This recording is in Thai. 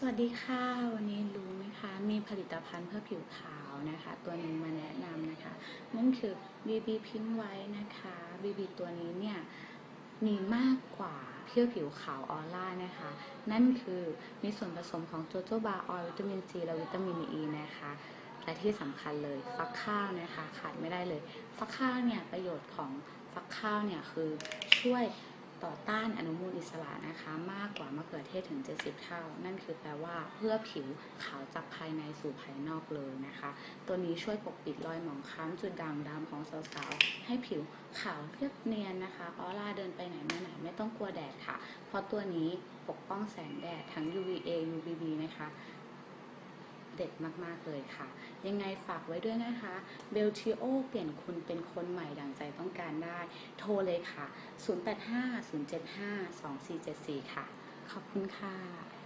สวัสดีค่ะ วันนี้รู้ไหมคะ มีผลิตภัณฑ์เพื่อผิวขาวนะคะ ตัวนึ่งมาแนะนำนะคะ นั่นคือ BB Pink White นะคะ BB ตัวนี้เนี่ยมีมากกว่าเพื่อผิวขาวออร่านะคะ นั่นคือมีส่วนผสมของโจโจบาออยวิตามินซีและวิตามินอ e ีนะคะและที่สำคัญเลยฟักข้าวนะคะขาดไม่ได้เลย ฟักข้าวเนี่ยประโยชน์ของฟักข้าวเนี่ยคือช่วย ต่อต้านอนุมูลอิสระนะคะมากกว่ามะเขือเทศถึง 70 เท่า นั่นคือแปลว่าเพื่อผิวขาวจากภายในสู่ภายนอกเลยนะคะ ตัวนี้ช่วยปกปิดรอยหมองคล้ำจุดด่างดำของสาวๆ ให้ผิวขาวเรียบเนียนนะคะออร่าเดินไปไหนมาไหนไม่ต้องกลัวแดดค่ะ เพราะตัวนี้ปกป้องแสงแดดทั้ง UVA UVB นะคะ เด็ดมากๆเลยค่ะ ยังไงฝากไว้ด้วยนะคะเบลทิโอเปลี่ยนคุณเป็นคนใหม่ดังใจต้องการได้ โทรเลยค่ะ 085 075 2474 ค่ะ ขอบคุณค่ะ